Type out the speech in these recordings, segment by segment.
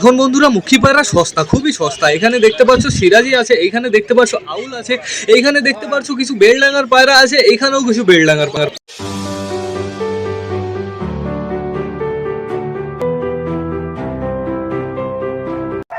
এখন বন্ধুরা মুখী পায়রা সস্তা, খুবই সস্তা। এখানে দেখতে পাচ্ছ সিরাজি আছে, এখানে দেখতে পাচ্ছ আউল আছে এখানে দেখতে পাচ্ছ কিছু বেড়ডাঙ্গার পায়রা আছে এখানেও কিছু বেড়ডাঙ্গার পায়রা।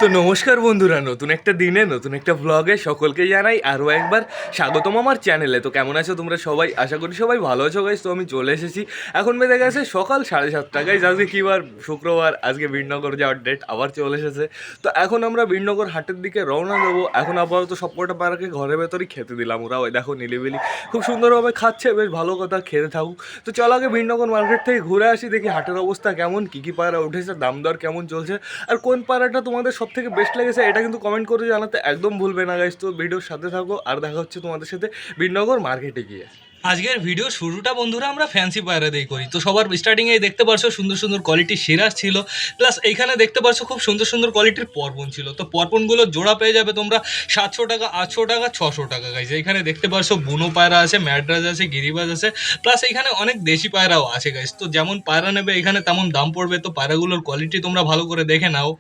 তো নমস্কার বন্ধুরা, নতুন একটা দিনে, নতুন একটা ব্লগে সকলকে জানাই আরও একবার স্বাগতম আমার চ্যানেলে তো কেমন আছো তোমরা সবাই? আশা করি সবাই ভালো আছো গাইজ তো আমি চলে এসেছি। এখন বেজে গেছে সকাল সাড়ে সাতটা। গাইজ আজকে কী বার? শুক্রবার। আজকে বীরনগর যাওয়ার ডেট আবার চলে এসেছে। তো এখন আমরা বীরনগর হাটের দিকে রওনা দেবো। এখন আপাতত সবকটা পাড়াকে ঘরের ভেতরেই খেতে দিলাম ওরা। ওই দেখো নিলিবিলি। খুব সুন্দরভাবে খাচ্ছে। বেশ ভালো কথা, খেতে থাকুক। তো চলো আগে বীরনগর মার্কেট থেকে ঘুরে আসি, দেখি হাটের অবস্থা কেমন, কী কী পাড়া উঠেছে, দাম দর কেমন চলছে, আর কোন পায়রাটা তোমাদের সব থেকে বেস্ট লেগেছে এটা কিন্তু কমেন্ট করে জানাতে একদম ভুলবে না গাইজ তো ভিডিওর সাথে থাকো আর দেখা হচ্ছে তোমাদের সাথে বীরনগর মার্কেটে গিয়ে। আজকের ভিডিও শুরুটা বন্ধুরা আমরা ফ্যান্সি পায়রা দিয়ে করি। তো সবার স্টার্টিংয়ে দেখতে পারছ সুন্দর সুন্দর কোয়ালিটির সিরাজ ছিল। প্লাস এইখানে দেখতে পারছ খুব সুন্দর সুন্দর কোয়ালিটির পরপন ছিল। তো পরপনগুলো জোড়া পেয়ে যাবে তোমরা সাতশো টাকা, আটশো টাকা, ছশো টাকা গাইছে এখানে দেখতে পারছ বুনো পায়রা আছে ম্যাড্রাস আছে, গিরিবাজ আছে। প্লাস এখানে অনেক দেশি পায়রাও আছে গাইস তো যেমন পায়রা নেবে এখানে তেমন দাম পড়বে। তো পায়রাগুলোর কোয়ালিটি তোমরা ভালো করে দেখে নাও।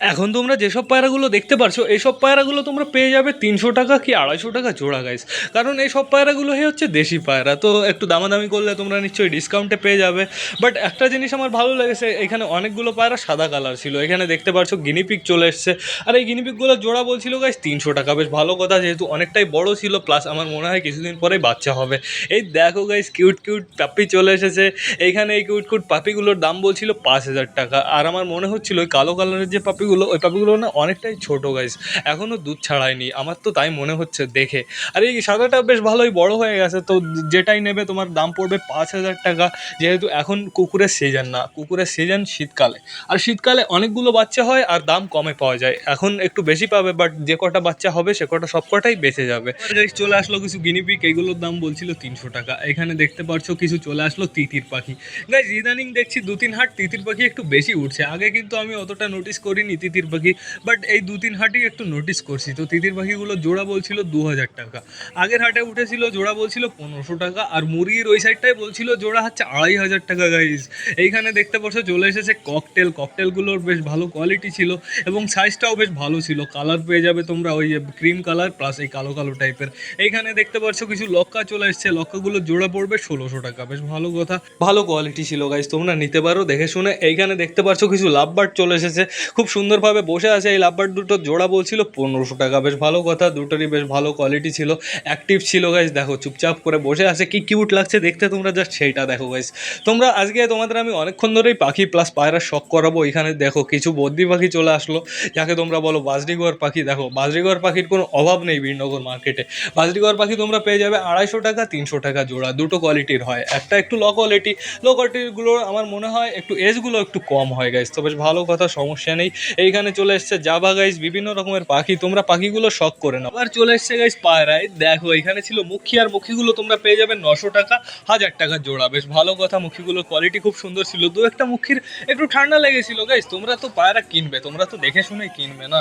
এখন তোমরা যেসব পায়রাগুলো দেখতে পারছ এইসব পায়রাগুলো তোমরা পেয়ে যাবে তিনশো টাকা কি আড়াইশো টাকা জোড়া গাইস কারণ এই সব পায়রাগুলো হচ্ছে দেশি পায়রা, তো একটু দামাদামি করলে তোমরা নিশ্চয়ই ডিসকাউন্টে পেয়ে যাবে। বাট একটা জিনিস আমার ভালো লেগেছে, এখানে অনেকগুলো পায়রা সাদা কালার ছিল। এখানে দেখতে পারছ গিনিপিক চলে এসছে। আর এই গিনিপিকগুলো জোড়া বলছিল গাইস তিনশো টাকা। বেশ ভালো কথা, যেহেতু অনেকটাই বড় ছিল প্লাস আমার মনে হয় কিছুদিন পরেই বাচ্চা হবে। এই দেখো গাইস কিউট কিউট পাপি চলে এসেছে। এইখানে এই কিউট কিউট পাপিগুলোর দাম বলছিল পাঁচ হাজার টাকা। আর আমার মনে হচ্ছিল কালো কালারের যে পাপিগুলো ওই পাপিগুলো না অনেকটাই ছোট গাইস এখনও দুধ ছাড়ায়নি। আমার তো তাই মনে হচ্ছে, দেখে। আর, এই সাদাটা বেশ ভালোই বড় হয়ে গেছে। তো যেটাই নেবে, তোমার দাম পড়বে পাঁচ হাজার টাকা। যেহেতু এখন কুকুরের সিজন না, কুকুরের সিজন শীতকালে। আর শীতকালে অনেকগুলো বাচ্চা হয় আর দাম কমে পাওয়া যায়। এখন একটু বেশি পাবে বাট যে কটা বাচ্চা হবে, সে কটা সব কটাই বেঁচে যাবে। চলে আসলো কিছু গিনিপিক এইগুলোর দাম বলছিল তিনশো টাকা। এখানে দেখতে পাচ্ছ কিছু চলে আসলো তিতির পাখি। গাইজ ইদানিং দেখছি দু তিন হাট তিতির পাখি একটু বেশি উঠছে। আগে কিন্তু আমি অতটা নোটিস করিনি। তিতির পাখি বাট এই দু তিন হাটই একটু নোটিস করছি। তো তিতির পাখিগুলো জোড়া বলছিল দু হাজার টাকা। আগের হাটে উঠেছিল জোড়া বলছিল পনেরোশো টাকা, আর মুরগির ওই সাইডটাই বলছিল জোড়া হচ্ছে আড়াই হাজার টাকা গাইজ এইখানে দেখতে পাচ্ছ চলে এসেছে ককটেল ককটেলগুলোর বেশ ভালো কোয়ালিটি ছিল এবং সাইজটাও বেশ ভালো ছিল। কালার পেয়ে যাবে তোমরা ওই ক্রিম কালার প্লাস এই কালো কালো টাইপের এইখানে দেখতে পাচ্ছ কিছু লক্কা চলে এসছে। লক্কাগুলো জোড়া পড়বে ষোলোশো টাকা। বেশ ভালো কথা। ভালো কোয়ালিটি ছিল গাইজ তোমরা নিতে পারো, দেখে শুনে। এইখানে দেখতে পাচ্ছ কিছু লাভবার্ড চলে এসেছে। খুব সুন্দরভাবে বসে আছে এই লাভবার্ড দুটো জোড়া বলছিল, পনেরোশো টাকা। বেশ ভালো কথা, দুটোরই বেশ ভালো কোয়ালিটি ছিল অ্যাক্টিভ ছিল গাইজ দেখো, চুপচাপ করে বসে আছে, কি কিউট লাগছে দেখতে তোমরা জাস্ট সেইটা দেখো গাইজ তোমরা আজকে তোমাদের আমি অনেকক্ষণ ধরেই পাখি প্লাস পায়রা শখ করাবো। এখানে দেখো, কিছু বদ্রি পাখি চলে আসলো, যাকে তোমরা বলো বাজরিগর পাখি। দেখো বাজরিগর পাখির কোনো অভাব নেই বীরনগর মার্কেটে বাজরিগর পাখি তোমরা পেয়ে যাবে আড়াইশো টাকা, তিনশো টাকা জোড়া, দুটো কোয়ালিটির হয়। একটা একটু লো কোয়ালিটি লো কোয়ালিটিগুলো আমার মনে হয় একটু এজগুলো একটু কম হয় গাইজ তো বেশ ভালো কথা, সমস্যা নেই। এইখানে চলে এসছে জাভা গাইস বিভিন্ন রকমের পাখি। তোমরা পাখিগুলো শখ করে নাও। আবার চলে এসছে গাইজ পায়রায় দেখো, এখানে ছিল মুখী, আর মুখীগুলো তোমরা পেয়ে যাবে নশো টাকা, হাজার টাকা জোড়া। বেশ ভালো কথা, মুখিগুলোর কোয়ালিটি খুব সুন্দর ছিল। দু একটা মুখীর একটু ঠান্ডা লেগেছিল গাইস তোমরা তো পায়রা কিনবে, তোমরা তো দেখে শুনে কিনবে না।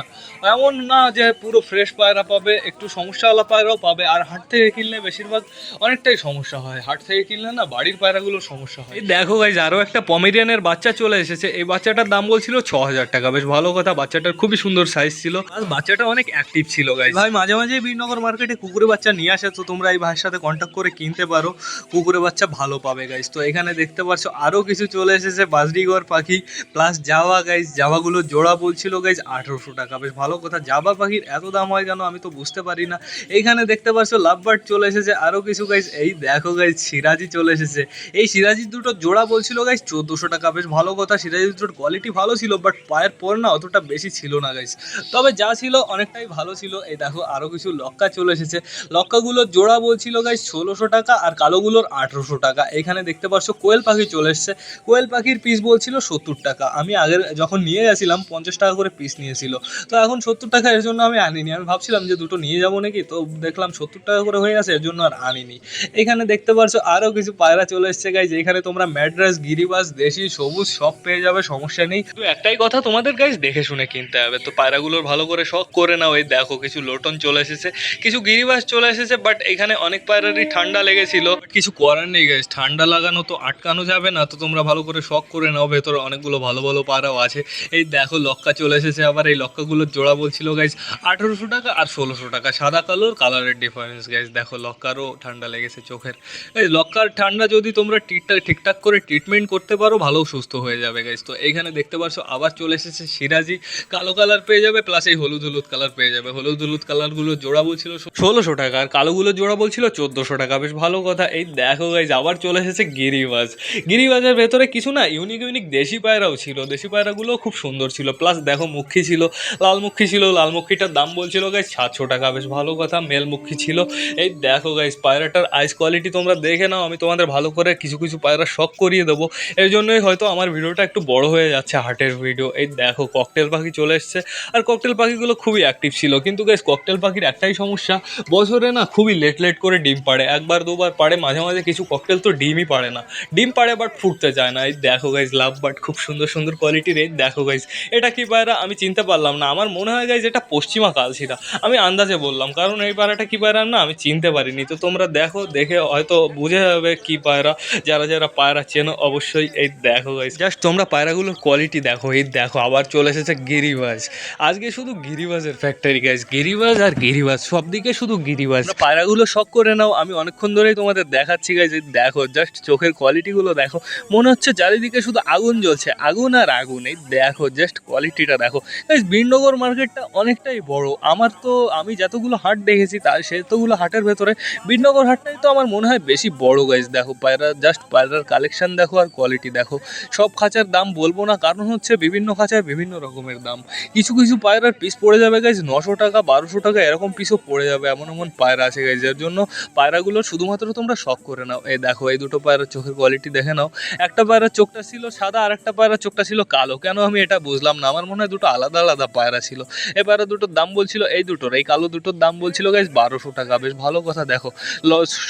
এমন না যে পুরো ফ্রেশ পায়রা পাবে, একটু সমস্যাওয়ালা পায়রাও পাবে। আর হাট থেকে কিনলে বেশিরভাগ অনেকটাই সমস্যা হয়। হাট থেকে কিনলে না বাড়ির পায়রাগুলোর সমস্যা হয়। দেখো গাইজ আরও একটা পমেরিয়ানের বাচ্চা চলে এসেছে। এই বাচ্চাটার দাম বলছিল ছ হাজার টাকা। বেশ ভালো কথা, বাচ্চাটার খুবই সুন্দর সাইজ ছিল। আর বাচ্চাটা অনেক অ্যাক্টিভ ছিল গাইজ ভাই, মাঝে মাঝে বীরনগর মার্কেটে কুকুরের বাচ্চা নিয়ে আসে, তো তোমরা এই ভাইয়ের সাথে কন্ট্যাক্ট করে কিনতে পারো। কুকুরের বাচ্চা ভালো পাবে গাইজ তো এখানে দেখতে পাচ্ছ আরও কিছু চলে এসেছে, বাজরিগর পাখি প্লাস জাওয়া গাইজ জাওয়াগুলো জোড়া বলছিল গাইজ আঠেরোশো টাকা। বেশ ভালো কথা, জাবা পাখির এত দাম হয় কেন আমি তো বুঝতে পারি না। এইখানে দেখতে পাচ্ছ, লাভবার্ড চলে এসেছে আরও কিছু গাইজ এই দেখো গাইজ সিরাজি চলে এসেছে। এই সিরাজি দুটো জোড়া বলছিল গাইজ চোদ্দোশো টাকা। বেশ ভালো কথা সিরাজি দুটোর কোয়ালিটি ভালো ছিল বাট পায়ের পর না অতটা বেশি ছিল না গাইস তবে যা ছিল অনেকটাই ভালো ছিল। এই দেখো আরও কিছু লক্কা চলে এসেছে। লক্কাগুলোর জোড়া বলছিল গাইস ষোলোশো টাকা আর কালোগুলোর আঠেরোশো টাকা। এখানে দেখতে পাচ্ছ, কোয়েল পাখি চলে এসছে। কোয়েল পাখির পিস বলছিল সত্তর টাকা। আমি আগের, যখন নিয়ে গেছিলাম, পঞ্চাশ টাকা করে পিস নিয়েছিল। তো এখন সত্তর টাকা এর জন্য আমি আনিনি। আমি ভাবছিলাম যে দুটো নিয়ে যাব নাকি, তো দেখলাম সত্তর টাকা করে হয়ে গেছে, এর জন্য আর আনিনি। এখানে দেখতে পাচ্ছ আরও কিছু পায়রা চলে এসছে গাইজ এখানে তোমরা ম্যাড্রাস, গিরিবাস, দেশি, সবুজ, সব পেয়ে যাবে, সমস্যা নেই। তো একটাই কথা তোমাদের গাইজ দেখে শুনে কিনতে হবে। তো পায়রাগুলোর ভালো করে শখ করে নাও, এই দেখো কিছু লোটন চলে এসেছে, কিছু গিরিবাস চলে এসেছে বাট এখানে অনেক পায়রারই ঠান্ডা লেগেছিল। কিছু করার নেই গাইজ ঠান্ডা লাগানো তো আটকানো যাবে না, তো তোমরা ভালো করে শখ করে নাও, ভেতরে অনেকগুলো ভালো ভালো পায়রাও আছে। এই দেখো লক্কা চলে এসেছে আবার, এই লক্কাগুলোর জোড়া বলছিল গাইজ আঠেরোশো টাকা আর ষোলোশো টাকা, সাদা কালোর কালারের ডিফারেন্স গাইজ দেখো লক্কারও ঠান্ডা লেগেছে চোখের। এই লক্কার ঠান্ডা যদি তোমরা ঠিকঠাক ঠিকঠাক করে ট্রিটমেন্ট করতে পারো, ভালো সুস্থ হয়ে যাবে গাইজ তো এইখানে দেখতে পারছ, আবার চলে এসেছে সিরাজি কালো কালার পেয়ে যাবে প্লাস এই হলুদ হলুদ কালার পেয়ে যাবে। হলুদ হলুদ কালারগুলো জোড়া বলছিল ষোলোশো টাকা, আর কালোগুলো জোড়া বলছিল চোদ্দোশো টাকা। বেশ ভালো কথা। এই দেখো গাইজ আবার চলে এসেছে গিরিবাজ। গিরিবাজের ভেতরে কিছু না ইউনিক ইউনিক দেশি পায়রাও ছিল। দেশি পায়রাগুলো খুব সুন্দর ছিল। প্লাস দেখো মুখী ছিল লালমুখী ছিল লালমুখীটার দাম বলছিল গাইজ সাতশো টাকা। বেশ ভালো কথা মেল মুখী ছিল। এই দেখো গাইজ পায়রাটার আইস কোয়ালিটি তোমরা দেখে নাও, আমি তোমাদের ভালো করে কিছু কিছু পায়রা শখ করিয়ে দেবো। এর জন্যই হয়তো আমার ভিডিওটা একটু বড় হয়ে যাচ্ছে হার্টের ভিডিও এই দেখো ককটেল পাখি চলে এসছে। আর ককটেল পাখিগুলো খুবই অ্যাক্টিভ ছিল। কিন্তু গাইজ ককটেল পাখির একটাই সমস্যা, বছরে না খুবই লেট লেট করে ডিম পাড়ে। একবার, দুবার পাড়ে, মাঝে মাঝে কিছু ককটেল তো ডিমই পাড়ে না। ডিম পাড়ে বাট ফুটতে চায় না। এই দেখো গাইজ লাভ বাট খুব সুন্দর সুন্দর কোয়ালিটির এই দেখো গাইজ এটা কি পায়রা? আমি চিনতে পারলাম না। আমার মনে হয় গাইজ এটা পশ্চিমা কালশিরা আমি আন্দাজে বললাম, কারণ এই পায়রাটা কি পায়রা না? আমি চিনতে পারিনি। তো তোমরা দেখো, দেখে হয়তো বুঝে যাবে কি পায়রা। যারা যারা পায়রা চেনো, অবশ্যই এই দেখো গাইজ জাস্ট তোমরা পায়রাগুলোর কোয়ালিটি দেখো। এই দেখো, আবার চলে এসেছে গিরিবাজ। আজকে শুধু গিরিবাজের ফ্যাক্টরি গাইজ গিরিবাজ আর গিরিবাজ, সব দিকে শুধু গিরিবাজ। পায়রাগুলো শখ করে নাও, আমি অনেকক্ষণ ধরেই তোমাদের দেখাচ্ছি গাইজ দেখো জাস্ট চোখের কোয়ালিটিগুলো দেখো। মনে হচ্ছে চারিদিকে শুধু আগুন জ্বলছে, আগুন আর আগুন, এই দেখো জাস্ট কোয়ালিটিটা দেখো। গাইজ বিনগর মার্কেটটা অনেকটাই বড়। আমার তো, আমি যতগুলো হাট দেখেছি, তার সেতগুলো হাটের ভেতরে বিনগর হাটটাই তো আমার মনে হয় বেশি বড় গাইজ দেখো, পায়রা জাস্ট পায়রার কালেকশন দেখো আর কোয়ালিটি দেখো। সব খাঁচার দাম বলব না, কারণ হচ্ছে বিভিন্ন খাঁচায় বিভিন্ন রকমের দাম। কিছু কিছু পায়রার পিস পড়ে যাবে গাইজ নশো টাকা, বারোশো টাকা, এরকম পিসও পড়ে যাবে, এমন এমন পায়রা আছে গাইজ যার জন্য পায়রাগুলো শুধুমাত্র তোমরা শখ করে নাও। এই দেখো, এই দুটো পায়রার চোখের কোয়ালিটি দেখে নাও। একটা পায়রার চোখটা ছিল সাদা, আর একটা পায়রার চোখটা ছিল কালো। কেন আমি এটা বুঝলাম না? আমার মনে হয় দুটো আলাদা আলাদা পায়রা ছিল। এই পায়রা দুটোর দাম বলছিল এই দুটোর, এই কালো দুটোর দাম বলছিল গাইজ বারোশো টাকা। বেশ ভালো কথা, দেখো।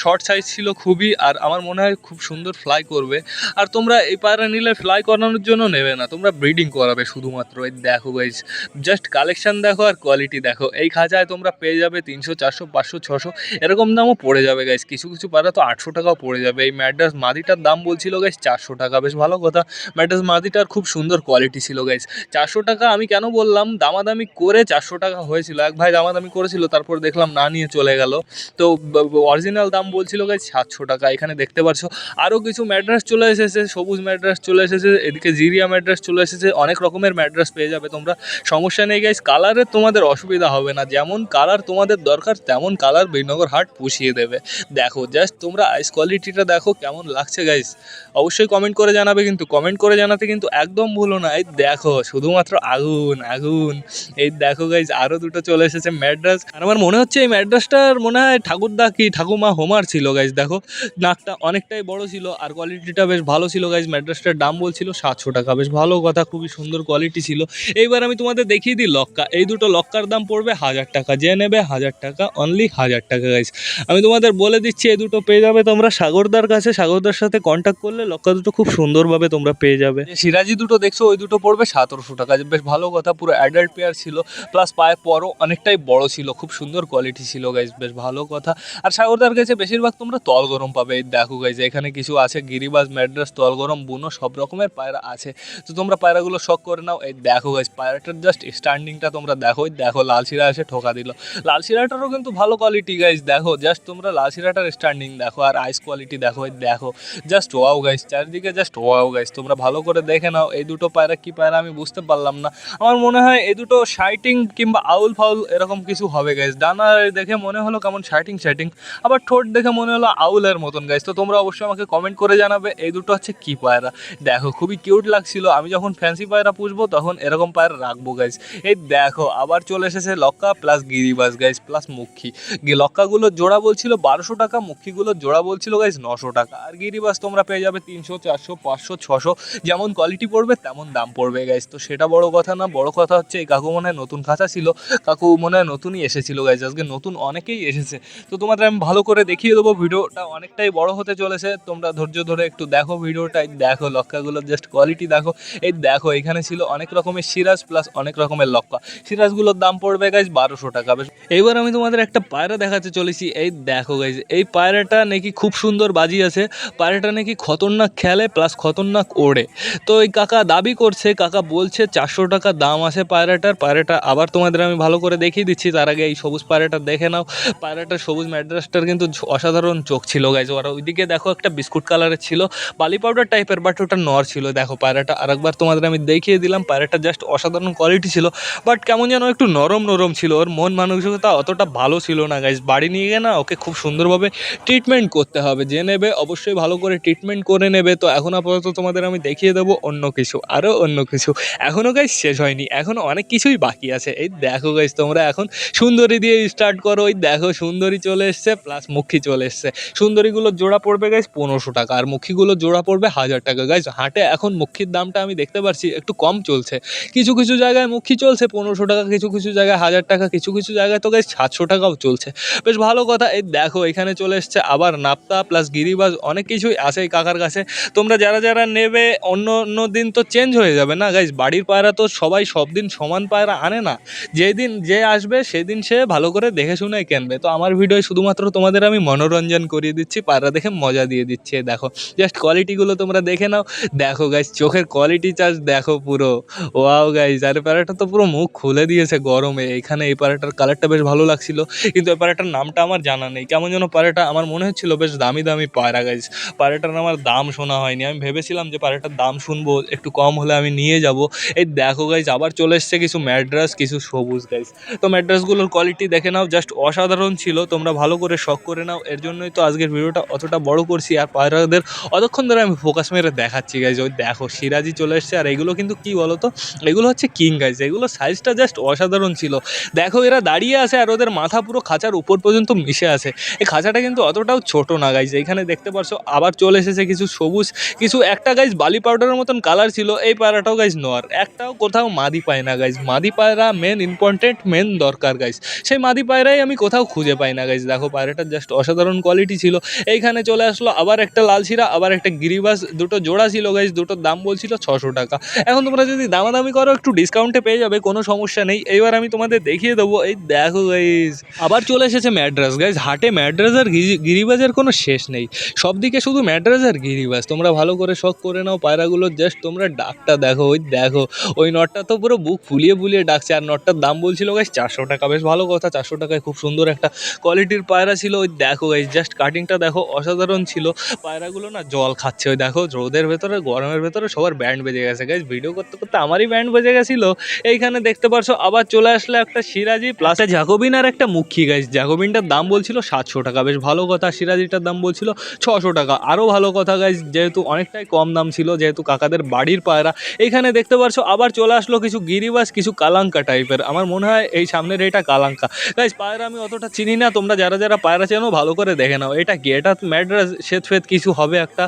শর্ট সাইজ ছিল খুবই, আর আমার মনে হয় খুব সুন্দর ফ্লাই করবে। আর তোমরা এই পায়রা নিলে ফ্লাই করানোর জন্য নেবে না, তোমরা ব্রিডিং করাবে শুধুমাত্র। এই দেখো গাইজ জাস্ট কালেকশন দেখো আর কোয়ালিটি দেখো। এই খাঁচায় তোমরা পেয়ে যাবে তিনশো, চারশো, পাঁচশো, ছশো। এরকম দামও পড়ে যাবে গাইজ কিছু কিছু পায়রা তো আটশো টাকাও পড়ে যাবে। এই ম্যাড্রাস মাদিটার দাম বলছিল গাইজ চারশো টাকা। বেশ ভালো কথা। ম্যাড্রাস মাদিটার খুব সুন্দর কোয়ালিটি ছিল গাইজ চারশো টাকা আমি কেন বললাম? দামাদামি করে চারশো টাকা হয়েছিল। এক ভাই দামাদামি করেছিল, তারপর দেখলাম না নিয়ে চলে গেল। তো অরিজিনাল দাম বলছিল গাইজ সাতশো টাকা। এখানে দেখতে পাচ্ছ আরও কিছু ম্যাড্রাস চলে এসেছে, সবুজ ম্যাড্রাস চলে এসেছে, এদিকে জিরিয়া ম্যাড্রাস চলে এসেছে, অনেক রকমের ম্যাড্রাস পেয়ে যাবে, তোমরা সমস্যা নেই গাইজ কালারের তোমাদের অসুবিধা হবে না, যেমন কালার তোমাদের দরকার, তেমন কালার বিনগর হাট পুষিয়ে দেবে। দেখো জাস্ট তোমরা আইস কোয়ালিটিটা দেখো কেমন লাগছে গাইজ অবশ্যই কমেন্ট করে জানাবে কিন্তু কমেন্ট করে জানাতে কিন্তু একদম ভুলো না। এই দেখো, শুধুমাত্র আগুন আগুন। এই দেখো গাইজ আরও দুটো চলে এসেছে ম্যাড্রাস আর আমার মনে হচ্ছে এই ম্যাড্রাসটার মনে হয় ঠাকুরদা কি ঠাকুমা হোমার ছিল গাইজ দেখো। নাকটা অনেকটাই বড় ছিল, আর কোয়ালিটিটা বেশ ভালো ছিল গাইজ ম্যাড্রাসটার দাম বলছিল সাতশো টাকা। বেশ ভালো কথা, খুবই সুন্দর কোয়ালিটি ছিল। এইবার আমি তোমাদের দেখিয়ে দিই লক্কা। এই দুটো লক্কার দাম পড়বে হাজার টাকা। যে নেবে হাজার টাকা অনলি হাজার টাকা গাইজ আমি তোমাদের বলে দিচ্ছি, এই দুটো পেয়ে যাবে তোমরা সাগরদার কাছে। সাগরদার সাথে কন্ট্যাক্ট করলে লক্কা দুটো খুব সুন্দরভাবে তোমরা পেয়ে যাবে। সিরাজি দুটো দেখছ, ওই দুটো পড়বে সতেরোশো টাকা। বেশ ভালো কথা, পুরো অ্যাডাল্ট পেয়ার ছিল। প্লাস পায়ের পরও অনেকটাই বড় ছিল, খুব সুন্দর কোয়ালিটি ছিল গাইজ বেশ ভালো কথা। আর সাগরদার কাছে বেশিরভাগ তোমরা তল গরম পাবে। এই দেখো গাইজ এখানে কিছু আছে, গিরিবাজ, ম্যাড্রাস, তল গরম, বুনো, সব রকমের পায়রা আছে। তো তোমরা পায়রাগুলো শখ করে নাও, এই দেখো গাইজ পায়রাটার জাস্ট স্ট্যান্ডিংটা তোমরা দেখো দেখো লাল শিরা এসে ঠোকা দিল। লাল শিরাটারও কিন্তু ভালো কোয়ালিটি গাইজ দেখো জাস্ট তোমরা লাল শিরাটার স্ট্যান্ডিং দেখো আর আইস কোয়ালিটি দেখো দেখো। জাস্ট ওয়াও গাইজ চারিদিকে জাস্ট ওয়াও গাইজ তোমরা ভালো করে দেখে নাও, এই দুটো পায়রা কি পায়রা আমি বুঝতে পারলাম না। আমার মনে হয় এই দুটো শাইটিং কিংবা আউল ফাউল এরকম কিছু হবে গাইজ ডানা দেখে মনে হলো কেমন শাইটিং শাইটিং আবার ঠোঁট দেখে মনে হলো আউলের মতন গাইজ তো তোমরা অবশ্যই আমাকে কমেন্ট করে জানাবে, এই দুটো হচ্ছে কি পায়রা? দেখো, খুবই কিউট লাগছিল। আমি যখন ফ্যান্সি পায়রা পুষবো তখন এরকম পায়রা রাখব গাইজ এই দেখো, আবার চলে এসেছে লক্কা প্লাস গিরিবাস গাইজ প্লাস মুখী। লক্কাগুলো জোড়া বলছিল বারোশো টাকা, মুখীগুলো জোড়া বলছিল গাইজ নশো টাকা। আর গিরিবাস তোমরা পেয়ে যাবে তিনশো, চারশো, পাঁচশো, ছশো। যেমন কোয়ালিটি পড়বে, তেমন দাম পড়বে গাইজ তো সেটা বড় কথা না, বড় কথা হচ্ছে, এই কাকু মনে হয় নতুন খাঁচা ছিল। কাকু মনে হয় নতুনই এসেছিল গাইজ আজকে নতুন অনেকেই এসেছে। তো তোমাদের আমি ভালো করে দেখিয়ে দেবো, ভিডিওটা অনেকটাই বড় হতে চলেছে। তোমরা ধৈর্য ধরে একটু দেখো ভিডিওটা এই দেখো, লক্কাগুলোর জাস্ট কোয়ালিটি দেখো। এই দেখো, এখানে ছিল অনেক রকমের সিরাজ প্লাস অনেক রকমের লক্কা। সিরাজগুলোর দাম পড়বে গাইজ বারোশো টাকা। বেশ, এইবার আমি তোমাদের একটা পায়রা দেখাতে চলেছি। এই দেখো গাইজ এই পায়রাটা নাকি খুব সুন্দর বাজি আছে। পায়রাটা নাকি খতরনাক খেলে প্লাস খতরনাক ওড়ে। তো এই কাকা দাবি করছে, কাকা বলছে চারশো টাকা দাম আছে পায়রাটার। পায়রাটা আবার তোমাদের আমি ভালো করে দেখিয়ে দিচ্ছি। তার আগে এই সবুজ পায়রাটা দেখে নাও। পায়রাটার সবুজ ম্যাড্রাসটার কিন্তু অসাধারণ চোখ ছিল গাইজ ওরা ওইদিকে দেখো একটা বিস্কুট কালারের ছিল, বালি পাউডার টাইপের বাট ওটা নর ছিল। দেখো পায়রাটা আরেকবার তোমাদের আমি দেখিয়ে দিলাম। পায়রাটা জাস্ট অসাধারণ কোয়ালিটি ছিল বাট কেমন যেন একটু নরম নরম ছিল। ওর মন মানসিকতা অতটা ভালো ছিল না গাইজ বাড়ি নিয়ে গিয়ে না ওকে খুব সুন্দরভাবে ট্রিটমেন্ট করতে হবে। যে নেবে অবশ্যই ভালো করে ট্রিটমেন্ট করে নেবে। তো এখন আপাতত তোমাদের আমি দেখিয়ে দেবো অন্য কিছু আরও অন্য কিছু। এখনও গাইজ শেষ হয়নি। এখনও অনেক কিছুই বাকি আছে। এই দেখো গাইজ তোমরা এখন সুন্দরী দিয়ে স্টার্ট করো। ওই দেখো, সুন্দরী চলে এসছে প্লাস মুখী চলে এসছে। সুন্দরীগুলোর জোড়া পড়বে গাইজ পনেরোশো টাকা। আর মুখীগুলোর জোড়া পড়বে হাজার টাকা। গাইজ হাটে এখন মুখীর দামটা আমি দেখতে পারছি, একটু কম চলছে। কিছু কিছু জায়গায় মুখী চলছে, পনেরোশো টাকা কিছু কিছু জায়গায় হাজার টাকা, কিছু কিছু জায়গায় তো গাইজ সাতশো টাকাও চলছে। বেশ ভালো কথা, এই দেখো এখানে চলে এসছে আবার নাপ্তা প্লাস গিরিবাজ, অনেক কিছুই এই কাকার কাছে। তোমরা যারা যারা নেবে, অন্য অন্য দিন তো চেঞ্জ হয়ে যাবে না গাইজ বাড়ির পায়রা তো সবাই সব দিন সমান পায়রা আনে না। যেদিন যে আসবে, সেদিন সে ভালো করে দেখে শুনে কেনবে। তো আমার ভিডিও শুধুমাত্র তোমাদের আমি মনোরঞ্জন করিয়ে দিচ্ছি, পায়রা দেখে মজা দিয়ে দিচ্ছি দেখো। জাস্ট কোয়ালিটিগুলো তোমরা দেখে নাও। দেখো গাইজ চোখের কোয়ালিটি চার্জ দেখো পুরো। ওয়াও গাইজ আর প্যারাটা তো পুরো মুখ খুলে দিয়েছে গরমে। এখানে এই প্যারাটার কালারটা বেশ ভালো লাগছিল, কিন্তু এই প্যারাটার নামটা আমার জানা নেই। কেমন যেন প্যারাটা আমার মনে হচ্ছিল বেশ দামি দামি পায়রা গাইজ পায়রাটার আমার দাম শোনা হয়নি। আমি ভেবেছিলাম যে পায়রাটার দাম শুনব, একটু কম হলে আমি নিয়ে যাব। এই দেখো গাইজ আবার চলে এসছে কিছু ম্যাড্রাস, কিছু সবুজ গাইজ তো ম্যাড্রাসগুলোর কোয়ালিটি দেখে নাও জাস্ট অসাধারণ ছিল। তোমরা ভালো করে শখ করে নাও। এর জন্যই তো আজকের ভিডিওটা অতটা বড় করছি, আর পায়রাদের অতক্ষণ ধরে আমি ফোকাস মেরে দেখাচ্ছি গাইজ ওই দেখো, সিরাজি চলে এসছে, আর এগুলো কিন্তু কি বলো তো এগুলো হচ্ছে কিং গাইজ এগুলো সাইজটা জাস্ট অসাধারণ ছিল। দেখো এরা দাঁড়িয়ে আছে আর ওদের মাথা পুরো খাঁচার উপর পর্যন্ত মিশে আছে। এই খাঁচাটা কিন্তু অতটাও ছোট না গাইজ এখানে দেখতে পারছ আবার চলে এসেছে কিছু সবুজ, কিছু একটা গাইজ বালি পাউডারের মতন কালার ছিল, এই পায়রাটাও গাইজ নর একটাও কোথাও মাদি পায় না গাইজ মাদি পায়রা মেন ইম্পর্টেন্ট মেন দরকার গাইজ সেই মাদি পায়রাই আমি কোথাও খুঁজে পাই না গাইজ দেখো পায়রাটার জাস্ট অসাধারণ কোয়ালিটি ছিল। এইখানে চলে আসলো আবার একটা লাল শিরা আবার একটা গিরিবাস, দুটো জোড়া ছিল গাইজ দুটোর দাম বলছিল ছশো টাকা। এখন তোমরা যদি দামাদামি করো, একটু ডিসকাউন্টে পেয়ে যাবে, কোনো সমস্যা নেই। এইবার আমি তোমাদের দেখিয়ে দেবো। এই দেখো গাইজ আবার চলে এসেছে ম্যাড্রাস গাইজ হাটে ম্যাড্রাস আর গিরি- গিরিবাজের কোনো শেষ নেই। সব দিকে শুধু ম্যাড্রাস আর গিরিবাজ। তোমরা ভালো করে শখ করে নাও পায়রাগুলো জাস্ট তোমরা ডাকটা দেখো, ওই দেখো। ওই নটটা তো পুরো বুক ফুলিয়ে ফুলিয়ে ডাকছে। আর নটটার দাম বলছিল গাইজ চারশো টাকা। বেশ ভালো কথা, চারশো টাকায় খুব সুন্দর একটা কোয়ালিটির পায়রা ছিল। ওই দেখো গাইজ জাস্ট কাটিংটা দেখো, অসাধারণ ছিল। পায়রাগুলো না জল খাচ্ছে। ওই দেখো রোদের ভেতরে, গরমের ভেতরে সবার ব্যান্ড বেজে গেছে। গাইজ ভিডিও করতে করতে আমারই ব্যান্ড বেজে গেছিল। এইখানে দেখতে পারছ, আবার চলে আসলে একটা সিরাজি প্লাস জ্যাকোবিন আর একটা মুখী গাইজ জ্যাকোবিনটার দাম বলছিল সাতশো টাকা। বেশ ভালো কথা, সিরাজিটার দাম বলছিল ছশো টাকা। আরও ভালো কথা গাইজ যেহেতু অনেকটাই কম দাম ছিল, যেহেতু কাকাদের বাড়ির পায়রা। এইখানে দেখতে পারছ, আবার চলে আসলো কিছু গিরিবাস, কিছু কালাঙ্কা টাইপের আমার মনে হয় এই সামনের এটা কালাঙ্কা। গাইজ পায়রা আমি অতটা চিনি না, তোমরা যারা যারা পায়রা চেনো, ভালো করে দেখে নাও। এটা কি? এটা ম্যাড্রাস শ্বেত ফেত কিছু হবে একটা?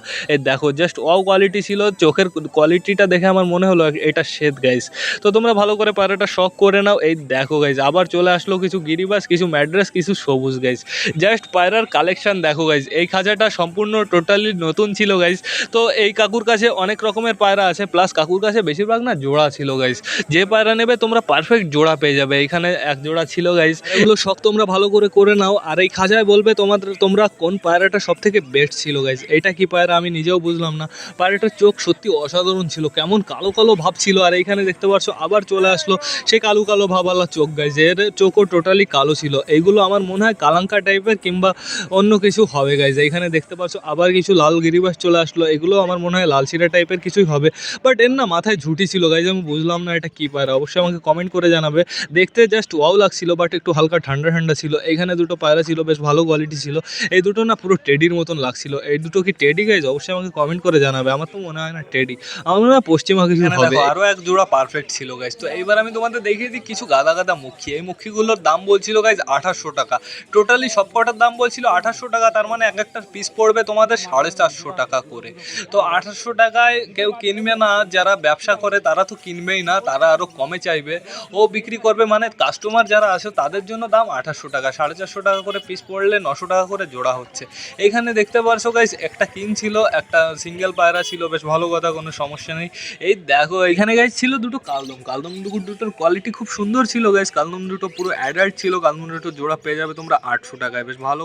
দেখো জাস্ট অ কোয়ালিটি ছিল, চোখের কোয়ালিটিটা দেখে আমার মনে হলো, এটা শ্বেত গাইজ তো তোমরা ভালো করে পায়রাটা শখ করে নাও। এই দেখো গাইজ আবার চলে আসলো কিছু গিরিবাস, কিছু ম্যাড্রাস, কিছু সবুজ গাইজ জাস্ট পায়রার কালেকশান দেখো গাইজ এই খাঁচাটা সম্পূর্ণ টোটালি নতুন ছিল গাইজ তো এই কাকুর কাছে অনেক রকমের পায়রা আছে প্লাস কাকুর কাছে বেশিরভাগ না জোড়া ছিল গাইজ যে পায়রা নেবে, তোমরা পারফেক্ট জোড়া পেয়ে যাবে। এখানে এক জোড়া ছিল গাইজ এগুলো শখ তোমরা ভালো করে করে নাও। আর এই খাঁচায় বলবে তোমাদের তোমরা কোন পায়রাটা সব থেকে বেস্ট ছিল গাইজ এটা কি পায়রা? আমি নিজেও বুঝলাম না। পায়রাটার চোখ সত্যি অসাধারণ ছিল। কেমন কালো কালো ভাব ছিল। আর এইখানে দেখতে পাচ্ছ আবার চলে আসলো সেই কালো কালো ভাবালা চোখ গাইজ এর চোখও টোটালি কালো ছিল। এইগুলো আমার মনে হয় কালাঙ্কা টাইপের কিংবা অন্য কিছু হবে গাইজ এইখানে দেখতে পাচ্ছ আবার কিছু লাল গিরিবাস চলে আসলো। এগুলো আমার মনে হয় লাল শিরা টাইপের কিছুই হবে। বাট এর না মাথায় ঝুটি ছিল গাইজ আমি বুঝলাম না এটা কী পায়রা। অবশ্যই আমাকে কমেন্ট করে জানাবে। দেখতে জাস্ট ওয়াও লাগছিল বাট একটু হালকা ঠান্ডা ঠান্ডা ছিল। এখানে দুটো পায়রা ছিল বেশ ভালো কোয়ালিটি ছিল। এই দুটো না পুরো টেডির মতন লাগছিল। এই দুটো কি টেডি গাইজ অবশ্যই আমাকে কমেন্ট করে জানাবে। আমার তো মনে হয় না টেডি আমার মনে হয় পশ্চিমা কিছু হবে। আরও এক জোড়া পারফেক্ট ছিল গাইজ তো এইবার আমি তোমাদের দেখিয়ে দিই কিছু গাদা গাদা মুখী। এই মুখীগুলোর দাম বলছিল গাইজ আঠাশশো টাকা। টোটালি সব কটার দাম বলছিল আঠাশশো টাকা, তার মানে এক একটা পিস পড়বে তোমাদের সাড়ে চারশো টাকা করে। তো আঠাশশো টাকায় কেউ কিনবে না, যারা ব্যবসা করে তারা তো কিনবেই না, তারা আরও কমে চাইবে। ও বিক্রি করবে মানে কাস্টমার যারা আছে তাদের জন্য দাম আঠাশশো টাকা। সাড়ে চারশো টাকা করে পিস পড়লে নশো টাকা করে জোড়া হচ্ছে। এইখানে দেখতে পারছ গাইজ একটা কিন ছিল একটা সিঙ্গেল পায়রা ছিল, বেশ ভালো কথা, কোনো সমস্যা নেই। এই দেখো এখানে গাইজ ছিল দুটো কালদম। কালদম দুটো দুটোর কোয়ালিটি খুব সুন্দর ছিল গাইজ কালদম দুটো পুরো অ্যাডাল্ট ছিল, কালদম দুটো জোড়া পেয়ে যাবে তোমরা আটশো টাকায়। বেশ ভালো।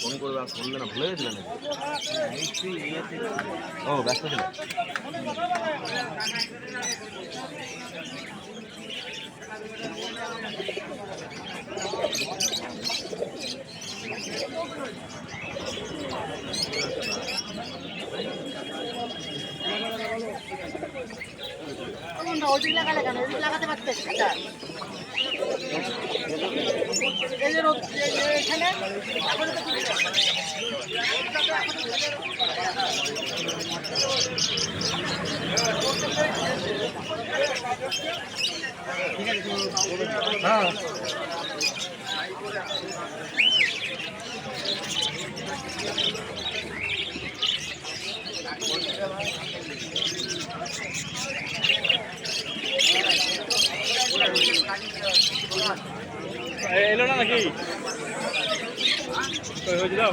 ফোন করবে আর ফোন না ভুলে গেছিলেন ও ব্যস্ত ছিল। লাগালে কেন? লাগাতে পারতে যাও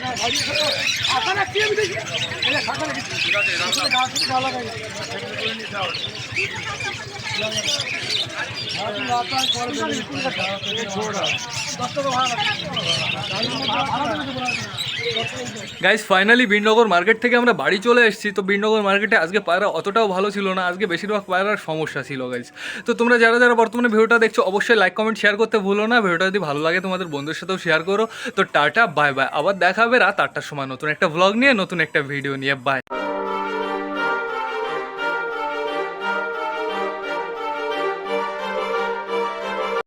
দশ টাকা ভাড়া ভাড়া গাইস ফাইনালি বীরনগর মার্কেট থেকে আমরা বাড়ি চলে এসেছি। তো বীরনগর মার্কেটে আজকে পায়রা অতটাও ভালো ছিল না। আজকে বেশিরভাগ পায়রার সমস্যা ছিল গাইজ তো তোমরা যারা যারা বর্তমানে ভিডিওটা দেখছ, অবশ্যই লাইক কমেন্ট শেয়ার করতে ভুলো না। ভিডিওটা যদি ভালো লাগে, তোমাদের বন্ধুর সাথেও শেয়ার করো। তো টাটা বাই বাই আবার দেখাবে রাত আটটার সময় নতুন একটা ভ্লগ নিয়ে, নতুন একটা ভিডিও নিয়ে। বাই